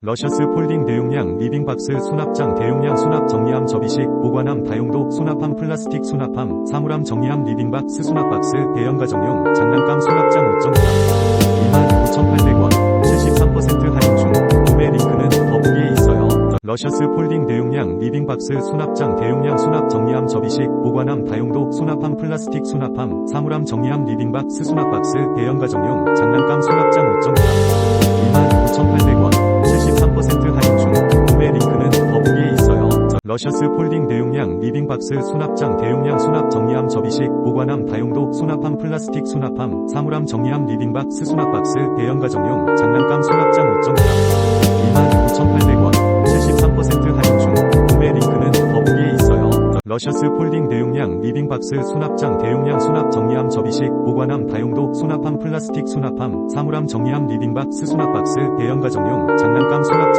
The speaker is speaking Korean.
러셔스 폴딩 대용량 리빙박스 수납장 대용량 수납 정리함 접이식 보관함 다용도 수납함 플라스틱 수납함 사물함 정리함 리빙박스 수납박스 대형 가정용 장난감 수납장 5.4 29,800원 73% 할인 중 구매 링크는 더보기에 있어요. 러셔스 폴딩 대용량 리빙박스 수납장 대용량 수납 정리함 접이식 보관함 다용도 수납함 플라스틱 수납함 사물함 정리함 리빙박스 수납박스 대형 가정용 장난감 수납장 5.4 러셔스 폴딩 대용량 리빙박스 수납장 대용량 수납 정리함 접이식 보관함 다용도 수납함 플라스틱 수납함 사물함 정리함 리빙박스 수납박스 대형 가정용 장난감 수납장 5.4 29,800원 73% 할인 중 구매 링크는 더보기에 있어요. 러셔스 폴딩 대용량 리빙박스 수납장 대용량 수납 정리함 접이식 보관함 다용도 수납함 플라스틱 수납함 사물함 정리함 리빙박스 수납박스 대형 가정용 장난감 수납